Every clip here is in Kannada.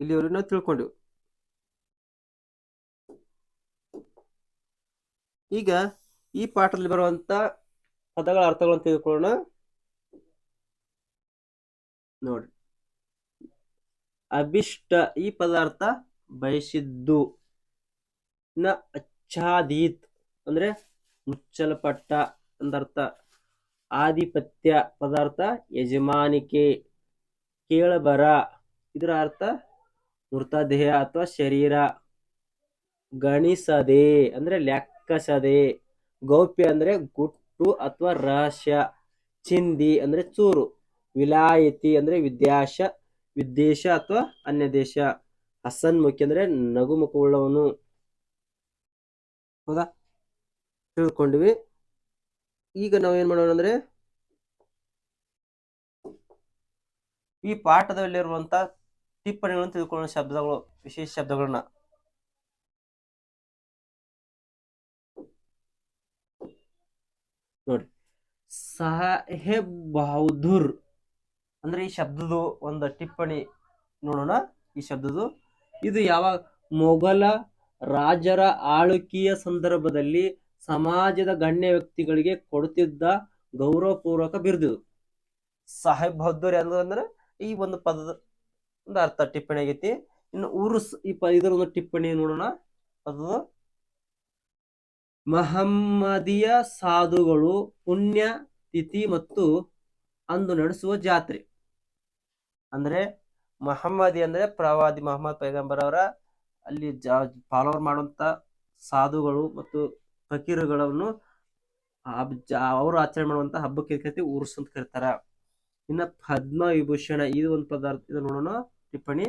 ಇಲ್ಲಿವರೆಗೂ ನಾವು ತಿಳ್ಕೊಂಡೆವು ಈಗ ಈ ಪಾಠದಲ್ಲಿ ಬರುವಂತ ಪದಗಳ ಅರ್ಥಗಳನ್ನು ತಿಳ್ಕೊಳ್ಳೋಣ ನೋಡಿ. ಅಭಿಷ್ಟ, ಈ ಪದಾರ್ಥ ಬಯಸಿದ್ದು. ನ ಅಚ್ಛಾದೀತ್ ಅಂದ್ರೆ ಮುಚ್ಚಲ್ಪಟ್ಟ ಅಂದರ್ಥ. ಆಧಿಪತ್ಯ ಪದಾರ್ಥ ಯಜಮಾನಿಕೆ, ಕೇಳಬರ. ಇದರ ಅರ್ಥ ಮೃತದೇಹ ಅಥವಾ ಶರೀರ ಗಣಿಸದೆ ಅಂದ್ರೆ ಲೆಕ್ಕಸದೆ, ಗೌಪ್ಯ ಅಂದ್ರೆ ಗುಟ್ಟು ಅಥವಾ ರಹಸ್ಯ, ಚಿಂದಿ ಅಂದ್ರೆ ಚೂರು, ವಿಲಾಯತಿ ಅಂದ್ರೆ ವಿದ್ಯಾಶ ವಿದೇಶ ಅಥವಾ ಅನ್ಯ ದೇಶ ಹಸನ್ಮುಖಿ ಅಂದ್ರೆ ನಗುಮುಖವುಳ್ಳವನು. ಹೌದಾ? ತಿಳ್ಕೊಂಡ್ವಿ. ಈಗ ನಾವು ಏನ್ ಮಾಡೋಣ ಅಂದ್ರೆ ಈ ಪಾಠದಲ್ಲಿರುವಂತ ಟಿಪ್ಪಣಿಗಳನ್ನು ತಿಳ್ಕೊಳ್ಳೋ ಶಬ್ದಗಳು, ವಿಶೇಷ ಶಬ್ದಗಳನ್ನ. ನೋಡಿ. ಸಾಹೇಬ್ ಬಹದ್ದೂರ್ ಅಂದ್ರೆ ಈ ಶಬ್ದದು ಒಂದು ಟಿಪ್ಪಣಿ ನೋಡೋಣ, ಈ ಶಬ್ದದು ಇದು ಯಾವಾಗ ಮೊಘಲ ರಾಜರ ಆಳುಕಿಯ ಸಂದರ್ಭದಲ್ಲಿ ಸಮಾಜದ ಗಣ್ಯ ವ್ಯಕ್ತಿಗಳಿಗೆ ಕೊಡುತ್ತಿದ್ದ ಗೌರವಪೂರ್ವಕ ಬಿರುದು. ಸಾಹೇಬ್ ಬಹದ್ದೂರ್ ಅಂದ್ರೆ ಈ ಒಂದು ಪದದ ಒಂದು ಅರ್ಥ ಟಿಪ್ಪಣಿ ಆಗೈತಿ. ಇನ್ನು ಉರುಸ್, ಈ ಟಿಪ್ಪಣಿ ನೋಡೋಣ. ಅದು ಮಹಮ್ಮದಿಯ ಸಾಧುಗಳು ಪುಣ್ಯ, ತಿಥಿ ಮತ್ತು ಅಂದು ನಡೆಸುವ ಜಾತ್ರೆ. ಅಂದ್ರೆ ಮಹಮ್ಮದಿ ಅಂದ್ರೆ ಪ್ರವಾದಿ ಮಹಮ್ಮದ್ ಪೈಗಂಬರ್ ಅವರ ಅಲ್ಲಿ ಜಾ ಫಾಲೋವರ್ ಮಾಡುವಂತ ಸಾಧುಗಳು ಮತ್ತು ಫಕೀರುಗಳನ್ನು ಅವರು ಆಚರಣೆ ಮಾಡುವಂತ ಹಬ್ಬಕ್ಕೆ ಕರಿತಿ ಉರ್ಸ್ ಅಂತ ಕರೀತಾರ. ಇನ್ನ ಪದ್ಮ ವಿಭೂಷಣ, ಇದು ಒಂದು ಪದಾರ್ಥ ಇದು ನೋಡೋಣ. ಟಿಪ್ಪಣಿ,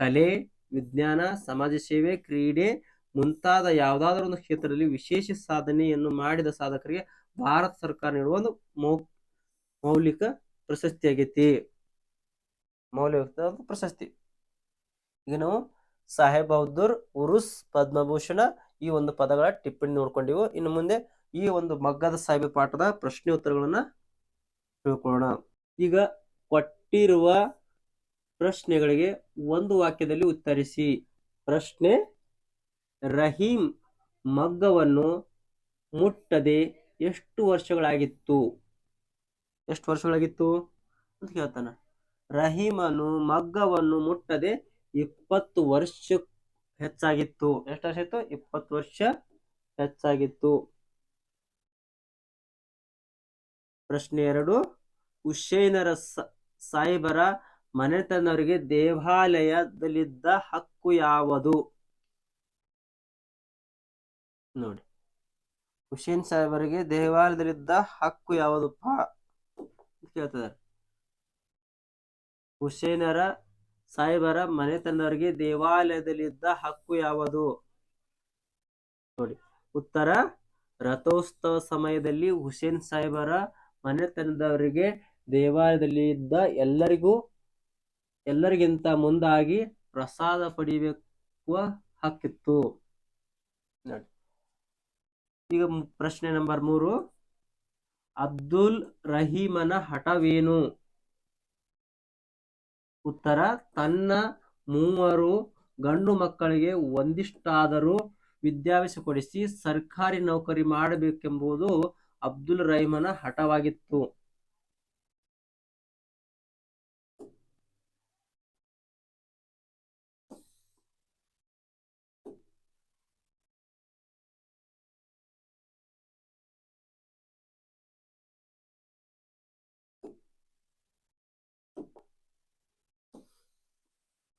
ಕಲೆ, ವಿಜ್ಞಾನ, ಸಮಾಜ ಸೇವೆ, ಕ್ರೀಡೆ ಮುಂತಾದ ಯಾವುದಾದ್ರೂ ಒಂದು ಕ್ಷೇತ್ರದಲ್ಲಿ ವಿಶೇಷ ಸಾಧನೆಯನ್ನು ಮಾಡಿದ ಸಾಧಕರಿಗೆ ಭಾರತ ಸರ್ಕಾರ ನೀಡುವ ಒಂದು ಮೌ, ಮೌಲಿಕ ಪ್ರಶಸ್ತಿ ಆಗೈತಿ ಮೌಲ್ಯಯುಕ್ತ ಪ್ರಶಸ್ತಿ. ಈಗ ನಾವು ಸಾಹೇಬ್ ಬಹದ್ದೂರ್ ಉರುಸ್ ಪದ್ಮಭೂಷಣ ಈ ಒಂದು ಪದಗಳ ಟಿಪ್ಪಣಿ ನೋಡ್ಕೊಂಡಿವು, ಇನ್ನು ಮುಂದೆ ಈ ಒಂದು ಮಗ್ಗದ ಸಾಹೇಬ ಪಾಠದ ಪ್ರಶ್ನೆ ಉತ್ತರಗಳನ್ನ ತಿಳ್ಕೊಳ್ಳೋಣ. ಈಗ ಕೊಟ್ಟಿರುವ ಪ್ರಶ್ನೆಗಳಿಗೆ ಒಂದು ವಾಕ್ಯದಲ್ಲಿ ಉತ್ತರಿಸಿ. ಪ್ರಶ್ನೆ, ರಹೀಂ ಮಗ್ಗವನ್ನು ಮುಟ್ಟದೆ ಎಷ್ಟು ವರ್ಷಗಳಾಗಿತ್ತು? ಎಷ್ಟು ವರ್ಷಗಳಾಗಿತ್ತು? ಅಂತ ಕೇಳ್ತಾನ. ರಹೀಮನು ಮಗ್ಗವನ್ನು ಮುಟ್ಟದೆ ಇಪ್ಪತ್ತು ವರ್ಷ ಹೆಚ್ಚಾಗಿತ್ತು. ಎಷ್ಟು ವರ್ಷ ಇತ್ತು? ಇಪ್ಪತ್ತು ವರ್ಷ ಹೆಚ್ಚಾಗಿತ್ತು. ಪ್ರಶ್ನೆ ಎರಡು ಹುಷೇನರ ಸಾಹೇಬರ ಮನೆತನವರಿಗೆ ದೇವಾಲಯದಲ್ಲಿದ್ದ ಹಕ್ಕು ಯಾವುದು? ನೋಡಿ. ಹುಸೇನ್ ಸಾಹೇಬರಿಗೆ ದೇವಾಲಯದಲ್ಲಿದ್ದ ಹಕ್ಕು ಯಾವುದಪ್ಪ? ಕೇಳ್ತಿದ್ದಾರೆ ಹುಸೇನರ, ಸಾಹೇಬರ ಮನೆತನದವರಿಗೆ ದೇವಾಲಯದಲ್ಲಿದ್ದ ಹಕ್ಕು ಯಾವುದು? ನೋಡಿ. ಉತ್ತರ. ರಥೋತ್ಸವ ಸಮಯದಲ್ಲಿ ಹುಸೇನ್ ಸಾಹೇಬರ ಮನೆತನದವರಿಗೆ ದೇವಾಲಯದಲ್ಲಿ ಇದ್ದ ಎಲ್ಲರಿಗೂ ಎಲ್ಲರಿಗಿಂತ ಮುಂದಾಗಿ ಪ್ರಸಾದ ಪಡಿಬೇಕು ಹಕ್ಕಿತ್ತು. ನೋಡಿ. ಈಗ ಪ್ರಶ್ನೆ ನಂಬರ್ ಮೂರು. ಅಬ್ದುಲ್ ರಹೀಮನ ಹಠವೇನು? ಉತ್ತರ, ತನ್ನ ಮೂವರು ಗಂಡು ಮಕ್ಕಳಿಗೆ ಒಂದಿಷ್ಟಾದರೂ ವಿದ್ಯಾಭ್ಯಾಸ ಕೊಡಿಸಿ ಸರ್ಕಾರಿ ನೌಕರಿ ಮಾಡಬೇಕೆಂಬುದು ಅಬ್ದುಲ್ ರಹೀಮನ ಹಠವಾಗಿತ್ತು.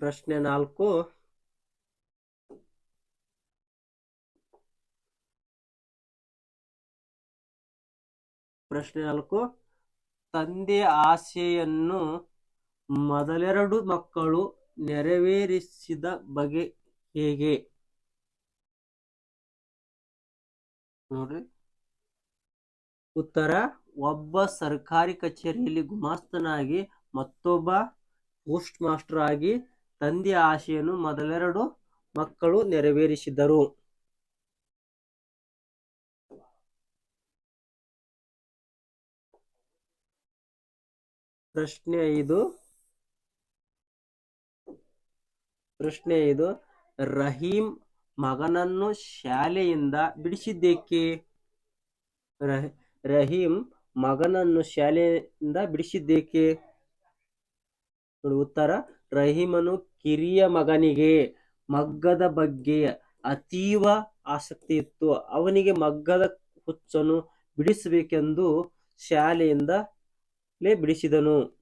ಪ್ರಶ್ನೆ ನಾಲ್ಕು. ಪ್ರಶ್ನೆ ನಾಲ್ಕು. ತಂದೆ ಆಸೆಯನ್ನು ಮೊದಲೆರಡು ಮಕ್ಕಳು ನೆರವೇರಿಸಿದ ಬಗೆ ಹೇಗೆ? ನೋಡ್ರಿ. ಉತ್ತರ, ಒಬ್ಬ ಸರ್ಕಾರಿ ಕಚೇರಿಯಲ್ಲಿ ಗುಮಾಸ್ತನಾಗಿ ಮತ್ತೊಬ್ಬ ಪೋಸ್ಟ್ ಮಾಸ್ಟರ್ ಆಗಿ ತಂದೆಯ ಆಶೆಯನ್ನು ಮೊದಲೆರಡು ಮಕ್ಕಳು ನೆರವೇರಿಸಿದರು. ಪ್ರಶ್ನೆ ಐದು. ಪ್ರಶ್ನೆ ಇದು ರಹೀಂ ಮಗನನ್ನು ಶಾಲೆಯಿಂದ ಬಿಡಿಸಿದ್ದೇಕೆ? ರಹ- ಮಗನನ್ನು ಶಾಲೆಯಿಂದ ಬಿಡಿಸಿದ್ದೇಕೆ? ಉತ್ತರ. ರಹೀಮನು ಕಿರಿಯ ಮಗನಿಗೆ ಮಗ್ಗದ ಬಗ್ಗೆ ಅತೀವ ಆಸಕ್ತಿ ಇತ್ತು. ಅವನಿಗೆ ಮಗ್ಗದ ಹುಚ್ಚನ್ನು ಬಿಡಿಸಬೇಕೆಂದು ಶಾಲೆಯಿಂದಲೇ ಬಿಡಿಸಿದನು.